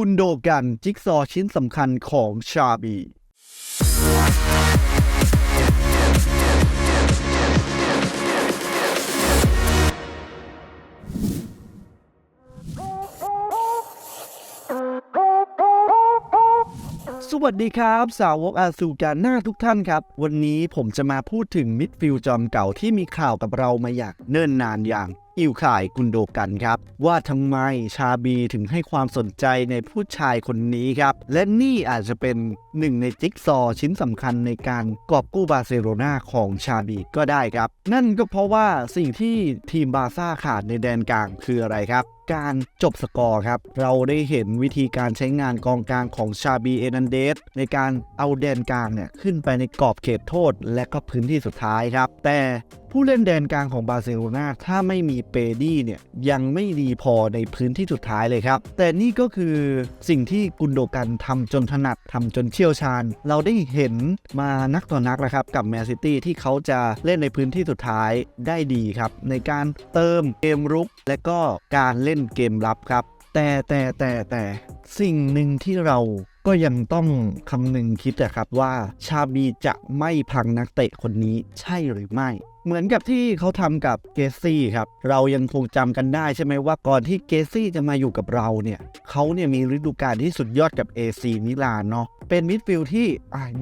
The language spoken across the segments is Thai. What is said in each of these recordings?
กุนโดกันจิ๊กซอชิ้นสำคัญของชาบีสวัสดีครับ สาวกอาซูกาหน้าทุกท่านครับ วันนี้ผมจะมาพูดถึงมิดฟิลด์จอมเก่าที่มีข่าวกับเรามาอย่างเนิ่นนานอย่าง อิวข่ายกุนโดกันครับ ว่าทำไมชาบีถึงให้ความสนใจในผู้ชายคนนี้ครับ และนี่อาจจะเป็นหนึ่งในจิ๊กซอว์ชิ้นสำคัญในการกอบกู้บาร์เซโลนาของชาบีก็ได้ครับ นั่นก็เพราะว่าสิ่งที่ทีมบาซ่าขาดในแดนกลางคืออะไรครับการจบสกอร์ครับ เราได้เห็นวิธีการใช้งานกองกลางของชาบีเอนันเดสในการเอาแดนกลางเนี่ยขึ้นไปในกรอบเขตโทษ และก็พื้นที่สุดท้ายครับ แต่ ผู้เล่นแดนกลางของบาร์เซโลนาถ้าไม่มีเปดี้เนี่ยยังไม่ดีพอในพื้นที่สุดท้ายเลยครับ แต่นี่ก็คือสิ่งที่กุนโดกันทำจนถนัดทำจนเชี่ยวชาญ เราได้เห็นมานักต่อนักแล้วครับกับแมนซิตี้ที่เขาจะเล่นในพื้นที่สุดท้ายได้ดีครับ ในการเติมเกมรุก และก็การเล่นเกมรับครับ แต่แต่แต่แต่สิ่งหนึ่งที่เรา ก็ยังต้องคำนึงคิดนะครับว่าชาบีจะไม่พังนักเตะคนนี้ใช่หรือไม่เหมือนกับที่เขาทำกับเกซี่ครับ เรายังคงจำกันได้ใช่ไหมว่าก่อนที่เกซี่จะมาอยู่กับเราเนี่ยเขาเนี่ยมีฤดูกาลที่สุดยอดกับ AC มิลานเนาะ เป็นมิดฟิลด์ที่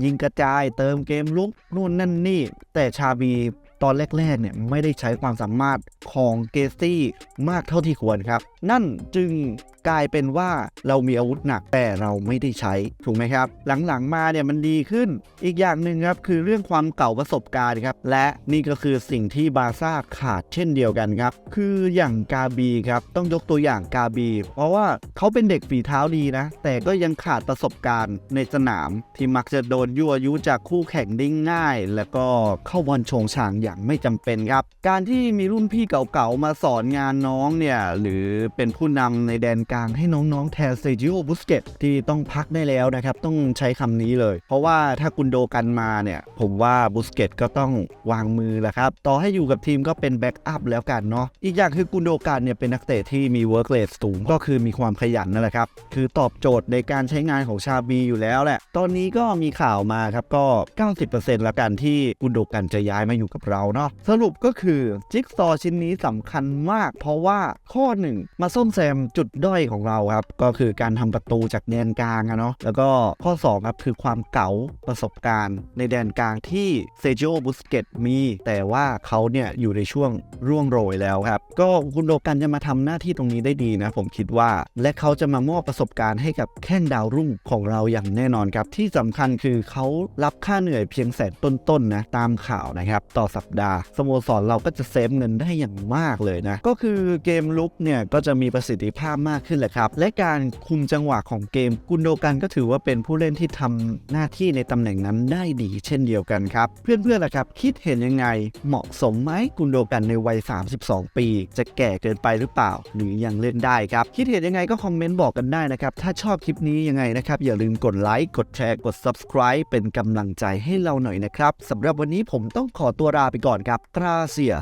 ยิงกระจายเติมเกมลุกนู่นนั่นนี่ แต่ชาบีตอนแรกๆเนี่ยไม่ได้ใช้ความสามารถของเกซี่มากเท่าที่ควรครับ นั่นจึง กลายเป็นว่าเรามีอาวุธหนักแต่เราไม่ได้ใช้ถูกไหมครับ หลังๆมาเนี่ยมันดีขึ้น อีกอย่างหนึ่งครับคือเรื่องความเก่าประสบการณ์ครับและนี่ก็คือสิ่งที่บาซ่าขาดเช่นเดียวกันครับ คืออย่างกาบีครับต้องยกตัวอย่างกาบี เพราะว่าเขาเป็นเด็กฝีเท้าดีนะ แต่ก็ยังขาดประสบการณ์ในสนาม ที่มักจะโดนยั่วยุจากคู่แข่งได้ง่าย แล้วก็เข้าบอลโฉงฉางอย่างไม่จำเป็นครับ การที่มีรุ่นพี่เก่าๆมาสอนงานน้องเนี่ยหรือเป็นผู้นำในแดนกลางให้น้องๆ แทนเซจิโอบุสเกตที่ต้องพักได้แล้วนะครับ ต้องใช้คำนี้เลย เพราะว่าถ้ากุนโดกันมาเนี่ย ผมว่าบุสเกตก็ต้องวางมือแหละครับ ต่อให้อยู่กับทีมก็เป็นแบ็กอัพแล้วกันเนาะอีกอย่างคือกุนโดกันเนี่ยเป็นนักเตะที่มีเวิร์กเลสสูงก็คือมีความขยันนั่นแหละครับ คือตอบโจทย์ในการใช้งานของชาบีอยู่แล้วแหละ ตอนนี้ก็มีข่าวมาครับก็ 90%แล้วกันที่กุนโดกันจะย้ายมาอยู่กับเราเนาะสรุปก็คือจิ๊กซอชิ้นนี้สำคัญมาก เพราะว่าข้อหนึ่งมาส้มแซมจุดด้อยของเราครับก็คือการทำประตูจากแดนกลางอะเนาะแล้วก็ข้อ2ครับคือความเก๋าประสบการณ์ ในแดนกลางที่เซจิโอบุสเกตมี แต่ว่าเขาเนี่ยอยู่ในช่วงร่วงโรยแล้วครับ ก็กุนโดกันจะมาทำหน้าที่ตรงนี้ได้ดีนะ ผมคิดว่า และเขาจะมามอบประสบการณ์ให้กับแข้งดาวรุ่งของเราอย่างแน่นอนครับ ที่สำคัญคือเขารับค่าเหนื่อยเพียงแสนต้นๆนะตามข่าวนะครับ ต่อสัปดาห์สโมสรเราก็จะเซฟเงินได้อย่างมากเลยนะก็คือเกมลุกเนี่ยก็จะมีประสิทธิภาพมากขึ้นแหละครับ และการคุมจังหวะของเกมกุนโดกันก็ถือว่าเป็นผู้เล่นที่ทำหน้าที่ในตำแหน่งนั้นได้ดีเช่นเดียวกันครับ เพื่อนๆล่ะครับ คิดเห็นยังไงเหมาะสมไหมกุนโดกันในวัย 32 ปี จะแก่เกินไปหรือเปล่า หรือยังเล่นได้ครับ คิดเห็นยังไงก็คอมเมนต์บอกกันได้นะครับ ถ้าชอบคลิปนี้ยังไงนะครับ อย่าลืมกดไลค์กดแชร์กด subscribe เป็นกำลังใจให้เราหน่อยนะครับสำหรับวันนี้ผมต้องขอตัวลาไปก่อนครับตราเสีย